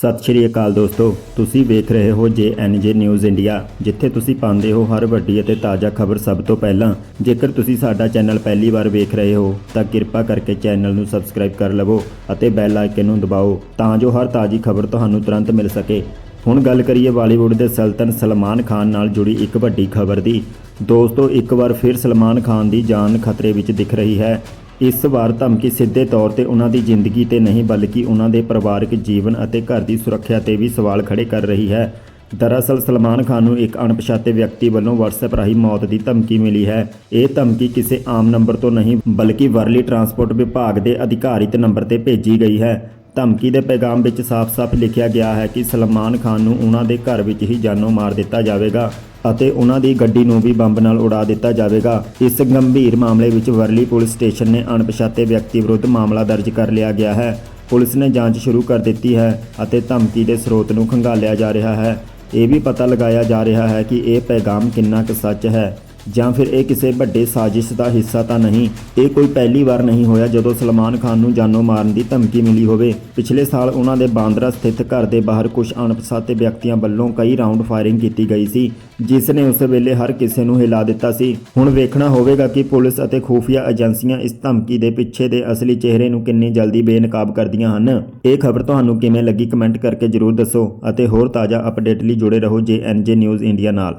ਸਤਿ ਸ਼੍ਰੀ ਅਕਾਲ ਦੋਸਤੋ। ਤੁਸੀਂ ਵੇਖ ਰਹੇ ਹੋ ਜੇ JNJ ਨਿਊਜ਼ ਇੰਡੀਆ, ਜਿੱਥੇ ਤੁਸੀਂ ਪਾਉਂਦੇ ਹੋ ਹਰ ਵੱਡੀ ਅਤੇ ਤਾਜ਼ਾ ਖਬਰ ਸਭ ਤੋਂ ਪਹਿਲਾਂ। ਜੇਕਰ ਤੁਸੀਂ ਸਾਡਾ ਚੈਨਲ ਪਹਿਲੀ ਵਾਰ ਵੇਖ ਰਹੇ ਹੋ, ਤਾਂ ਕਿਰਪਾ ਕਰਕੇ ਚੈਨਲ ਨੂੰ ਸਬਸਕ੍ਰਾਈਬ ਕਰ ਲਵੋ ਅਤੇ ਬੈਲ ਆਈਕਨ ਨੂੰ ਦਬਾਓ, ਤਾਂ ਜੋ ਹਰ ਤਾਜ਼ੀ ਖਬਰ ਤੁਹਾਨੂੰ ਤੁਰੰਤ ਮਿਲ ਸਕੇ। ਹੁਣ ਗੱਲ ਕਰੀਏ ਬਾਲੀਵੁੱਡ ਦੇ ਸਲਤਨ ਸਲਮਾਨ ਖਾਨ ਨਾਲ ਜੁੜੀ ਇੱਕ ਵੱਡੀ ਖਬਰ ਦੀ। ਦੋਸਤੋ, ਇੱਕ ਵਾਰ ਫਿਰ ਸਲਮਾਨ ਖਾਨ ਦੀ ਜਾਨ ਖਤਰੇ ਵਿੱਚ ਦਿਖ ਰਹੀ ਹੈ। ਇਸ ਵਾਰ ਧਮਕੀ ਸਿੱਧੇ ਤੌਰ ਤੇ ਉਹਨਾਂ ਦੀ ਜ਼ਿੰਦਗੀ ਤੇ ਨਹੀਂ, ਬਲਕਿ ਉਹਨਾਂ ਦੇ ਪਰਿਵਾਰਕ ਜੀਵਨ ਅਤੇ ਘਰ ਦੀ ਸੁਰੱਖਿਆ ਤੇ ਵੀ ਸਵਾਲ ਖੜੇ ਕਰ ਰਹੀ ਹੈ। ਦਰਅਸਲ, ਸਲਮਾਨ ਖਾਨ ਨੂੰ ਇੱਕ ਅਣਪਛਾਤੇ ਵਿਅਕਤੀ ਵੱਲੋਂ WhatsApp ਰਾਹੀਂ ਮੌਤ ਦੀ ਧਮਕੀ ਮਿਲੀ ਹੈ। ਇਹ ਧਮਕੀ ਕਿਸੇ ਆਮ ਨੰਬਰ ਤੋਂ ਨਹੀਂ, ਬਲਕਿ ਵਰਲੀ ਟਰਾਂਸਪੋਰਟ ਵਿਭਾਗ ਦੇ ਅਧਿਕਾਰਿਤ ਨੰਬਰ ਤੇ ਭੇਜੀ ਗਈ ਹੈ। ਧਮਕੀ ਦੇ ਪੈਗਾਮ ਵਿੱਚ ਸਾਫ਼-ਸਾਫ਼ ਲਿਖਿਆ ਗਿਆ ਹੈ ਕਿ ਸਲਮਾਨ ਖਾਨ ਨੂੰ ਉਹਨਾਂ ਦੇ ਘਰ ਵਿੱਚ ਹੀ ਜਾਨੋਂ ਮਾਰ ਦਿੱਤਾ ਜਾਵੇਗਾ ਅਤੇ ਉਹਨਾਂ ਦੀ ਗੱਡੀ ਨੂੰ ਵੀ ਬੰਬ ਨਾਲ ਉਡਾ ਦਿੱਤਾ ਜਾਵੇਗਾ। ਇਸ ਗੰਭੀਰ ਮਾਮਲੇ ਵਿੱਚ ਵਰਲੀ ਪੁਲਿਸ ਸਟੇਸ਼ਨ ਨੇ ਅਣਪਛਾਤੇ ਵਿਅਕਤੀ ਵਿਰੁੱਧ ਮਾਮਲਾ ਦਰਜ ਕਰ ਲਿਆ ਗਿਆ ਹੈ। ਪੁਲਿਸ ਨੇ ਜਾਂਚ ਸ਼ੁਰੂ ਕਰ ਦਿੱਤੀ ਹੈ ਅਤੇ ਧਮਕੀ ਦੇ ਸਰੋਤ ਨੂੰ ਖੰਗਾਲਿਆ ਜਾ ਰਿਹਾ ਹੈ। ਇਹ ਵੀ ਪਤਾ ਲਗਾਇਆ ਜਾ ਰਿਹਾ ਹੈ ਕਿ ਇਹ ਪੈਗਾਮ ਕਿੰਨਾ ਕੁ ਸੱਚ ਹੈ। ਜਾਂ ਫਿਰ ਇਹ ਕਿਸੇ ਵੱਡੇ ਸਾਜ਼ਿਸ਼ ਦਾ ਹਿੱਸਾ ਤਾਂ ਨਹੀਂ। ਇਹ ਕੋਈ ਪਹਿਲੀ ਵਾਰ ਨਹੀਂ ਹੋਇਆ ਜਦੋਂ ਸਲਮਾਨ ਖਾਨ ਨੂੰ ਜਾਨੋਂ ਮਾਰਨ ਦੀ ਧਮਕੀ ਮਿਲੀ ਹੋਵੇ। ਪਿਛਲੇ ਸਾਲ ਉਹਨਾਂ ਦੇ ਬਾਂਦਰਾ ਸਥਿਤ ਘਰ ਦੇ ਬਾਹਰ ਕੁਝ ਅਣਪਛਾਤੇ ਵਿਅਕਤੀਆਂ ਵੱਲੋਂ ਕਈ ਰਾਉਂਡ ਫਾਇਰਿੰਗ ਕੀਤੀ ਗਈ ਸੀ, ਜਿਸ ਨੇ ਉਸ ਵੇਲੇ ਹਰ ਕਿਸੇ ਨੂੰ ਹਿਲਾ ਦਿੱਤਾ ਸੀ। ਹੁਣ ਵੇਖਣਾ ਹੋਵੇਗਾ ਕਿ ਪੁਲਿਸ ਅਤੇ ਖੂਫੀਆ ਏਜੰਸੀਆਂ ਇਸ ਧਮਕੀ ਦੇ ਪਿੱਛੇ ਦੇ ਅਸਲੀ ਚਿਹਰੇ ਨੂੰ ਕਿੰਨੀ ਜਲਦੀ ਬੇਨਕਾਬ ਕਰਦੀਆਂ ਹਨ। ਇਹ ਖਬਰ ਤੁਹਾਨੂੰ ਕਿਵੇਂ ਲੱਗੀ ਕਮੈਂਟ ਕਰਕੇ ਜਰੂਰ ਦੱਸੋ ਅਤੇ ਹੋਰ ਤਾਜ਼ਾ ਅਪਡੇਟ ਲਈ ਜੁੜੇ ਰਹੋ ਜੇ ਜੇਐਨਜੇ ਨਿਊਜ਼ ਇੰਡੀਆ ਨਾਲ।